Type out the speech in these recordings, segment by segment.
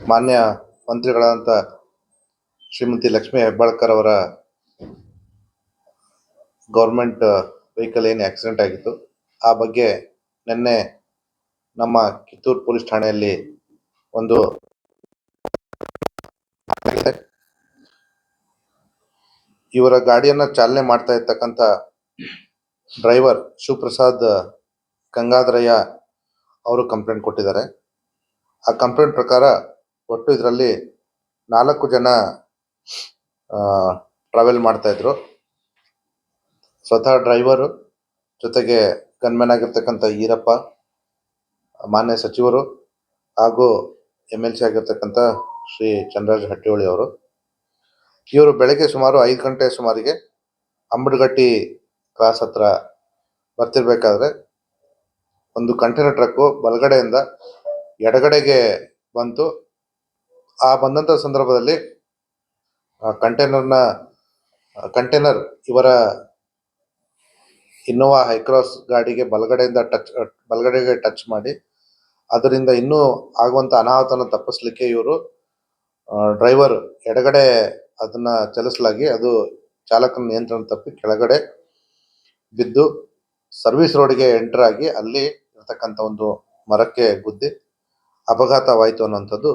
ಮಾನ್ಯ ಮಂತ್ರಿಗಳಾದಂಥ ಶ್ರೀಮತಿ ಲಕ್ಷ್ಮೀ ಹೆಬ್ಬಾಳ್ಕರ್ ಅವರ government vehicle ಏನು ಆಕ್ಸಿಡೆಂಟ್ ಆಗಿತ್ತು, ಆ ಬಗ್ಗೆ ನಿನ್ನೆ ನಮ್ಮ ಕಿತ್ತೂರು ಪೊಲೀಸ್ ಠಾಣೆಯಲ್ಲಿ ಒಂದು ಇವರ ಗಾಡಿಯನ್ನು ಚಾಲನೆ ಮಾಡ್ತಾ ಇರ್ತಕ್ಕಂಥ ಡ್ರೈವರ್ ಶಿವಪ್ರಸಾದ್ ಗಂಗಾಧರಯ್ಯ ಅವರು ಕಂಪ್ಲೇಂಟ್ ಕೊಟ್ಟಿದ್ದಾರೆ. ಆ ಕಂಪ್ಲೇಂಟ್ ಪ್ರಕಾರ ಒಟ್ಟು ಇದರಲ್ಲಿ ನಾಲ್ಕು ಜನ ಟ್ರಾವೆಲ್ ಮಾಡ್ತಾ ಇದ್ರು. ಸ್ವತಃ ಡ್ರೈವರು ಜೊತೆಗೆ ಗನ್ಮ್ಯಾನ್ ಆಗಿರ್ತಕ್ಕಂಥ ಈರಪ್ಪ, ಮಾನ್ಯ ಸಚಿವರು ಹಾಗೂ ಎಂ ಎಲ್ ಸಿ ಆಗಿರ್ತಕ್ಕಂಥ ಶ್ರೀ ಚಂದ್ರರಾಜ್ ಹಟ್ಟಿಹೊಳಿ ಅವರು. ಇವರು ಬೆಳಗ್ಗೆ ಸುಮಾರು ಐದು ಗಂಟೆ ಸುಮಾರಿಗೆ ಅಂಬಡ್ಗಟ್ಟಿ ಕ್ರಾಸ್ ಹತ್ರ ಬರ್ತಿರ್ಬೇಕಾದ್ರೆ ಒಂದು ಕಂಟೈನರ್ ಟ್ರಕ್ಕು ಬಲಗಡೆಯಿಂದ ಎಡಗಡೆಗೆ ಬಂತು. ಆ ಬಂದಂಥ ಸಂದರ್ಭದಲ್ಲಿ ಕಂಟೈನರ್ನ, ಕಂಟೈನರ್ ಇವರ ಇನ್ನೋವಾ ಹೈಕ್ರಾಸ್ ಗಾಡಿಗೆ ಬಲಗಡೆಯಿಂದ ಟಚ್, ಬಲಗಡೆಗೆ ಟಚ್ ಮಾಡಿ, ಅದರಿಂದ ಇನ್ನೂ ಆಗುವಂತ ಅನಾಹುತನ ತಪ್ಪಿಸ್ಲಿಕ್ಕೆ ಇವರು ಡ್ರೈವರ್ ಎಡಗಡೆ ಅದನ್ನ ಚಲಿಸಲಾಗಿ ಅದು ಚಾಲಕನ ನಿಯಂತ್ರಣ ತಪ್ಪಿ ಕೆಳಗಡೆ ಬಿದ್ದು ಸರ್ವಿಸ್ ರೋಡ್ಗೆ ಎಂಟರ್ ಆಗಿ ಅಲ್ಲಿ ಇರತಕ್ಕಂಥ ಒಂದು ಮರಕ್ಕೆ ಗುದ್ದಿ ಅಪಘಾತವಾಯಿತು ಅನ್ನುವಂಥದ್ದು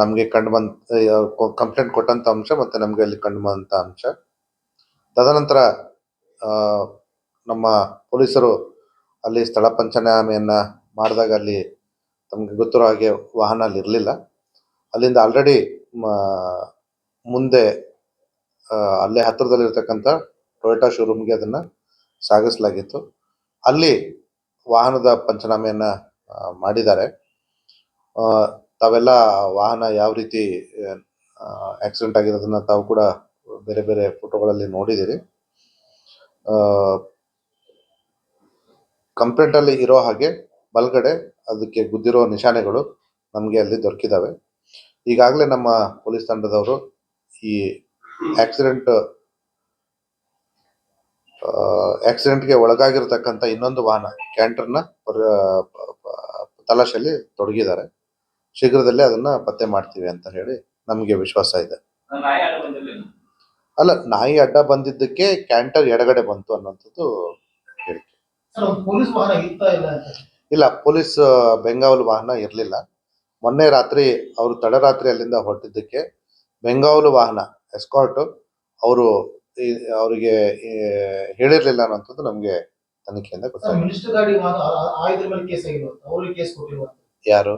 ನಮಗೆ ಕಂಡು ಬಂದ ಕಂಪ್ಲೇಂಟ್ ಕೊಟ್ಟಂತ ಅಂಶ ಮತ್ತೆ ನಮಗೆ ಅಲ್ಲಿ ಕಂಡು ಬಂದಂತ ಅಂಶ. ತದನಂತರ ನಮ್ಮ ಪೊಲೀಸರು ಅಲ್ಲಿ ಸ್ಥಳ ಪಂಚನಾಮೆಯನ್ನ ಮಾಡಿದಾಗ ಅಲ್ಲಿ ತಮಗೆ ಗೊತ್ತಿರೋ ಹಾಗೆ ವಾಹನ ಅಲ್ಲಿ ಇರಲಿಲ್ಲ. ಅಲ್ಲಿಂದ ಆಲ್ರೆಡಿ ಮುಂದೆ ಅಲ್ಲೇ ಹತ್ತಿರದಲ್ಲಿರ್ತಕ್ಕಂಥ ಟೊಯೋಟಾ ಶೋರೂಮ್ಗೆ ಅದನ್ನ ಸಾಗಿಸಲಾಗಿತ್ತು. ಅಲ್ಲಿ ವಾಹನದ ಪಂಚನಾಮೆಯನ್ನು ಮಾಡಿದ್ದಾರೆ. ತಾವೆಲ್ಲ ವಾಹನ ಯಾವ ರೀತಿ ಆಕ್ಸಿಡೆಂಟ್ ಆಗಿರೋದನ್ನ ತಾವು ಕೂಡ ಬೇರೆ ಬೇರೆ ಫೋಟೋಗಳಲ್ಲಿ ನೋಡಿದಿರಿ ಕಂಪ್ಲೇಂಟ್ ಅಲ್ಲಿ ಇರೋ ಹಾಗೆ ಬಲ್ಗಡೆ ಅದಕ್ಕೆ ಗುದ್ದಿರೋ ನಿಶಾನೆಗಳು ನಮಗೆ ಅಲ್ಲಿ ದೊರಕಿದಾವೆ. ಈಗಾಗಲೇ ನಮ್ಮ ಪೊಲೀಸ್ ತಂಡದವರು ಈ ಆಕ್ಸಿಡೆಂಟ್ ಆಕ್ಸಿಡೆಂಟ್ಗೆ ಒಳಗಾಗಿರ್ತಕ್ಕಂಥ ಇನ್ನೊಂದು ವಾಹನ ಕ್ಯಾಂಟರ್ನ ತಲಾಶಲ್ಲಿ ತೊಡಗಿದ್ದಾರೆ. ಶೀಘ್ರದಲ್ಲೇ ಅದನ್ನ ಪತ್ತೆ ಮಾಡ್ತೀವಿ ಅಂತ ಹೇಳಿ ನಮಗೆ ವಿಶ್ವಾಸ ಇದೆ ಅಲ್ಲ ನಾಯಿ ಅಡ್ಡ ಬಂದಿದ್ದಕ್ಕೆ ಕ್ಯಾಂಟರ್ ಎಡಗಡೆ ಬಂತು ಅನ್ನೋಂಥದ್ದು ಹೇಳಿಕೆ ಸರ್ ಒಂದು ಪೊಲೀಸ್ ವಾಹನ ಇತ್ತಾ ಇಲ್ಲ ಅಂತ ಇಲ್ಲ ಪೊಲೀಸ್ ಬೆಂಗಾವಲ್ ವಾಹನ ಇರಲಿಲ್ಲ ಮೊನ್ನೆ ರಾತ್ರಿ ಅವರು ತಡರಾತ್ರಿ ಅಲ್ಲಿಂದ ಹೊರಟಿದ್ದಕ್ಕೆ ಬೆಂಗಾವಲು ವಾಹನ ಎಸ್ಕಾರ್ಟ್ ಅವರು ಅವರಿಗೆ ಹೇಳಿರ್ಲಿಲ್ಲ ಅನ್ನೋಂಥದ್ದು ನಮಗೆ ತನಿಖೆಯಿಂದ ಗೊತ್ತಾಗಿದೆ ಯಾರು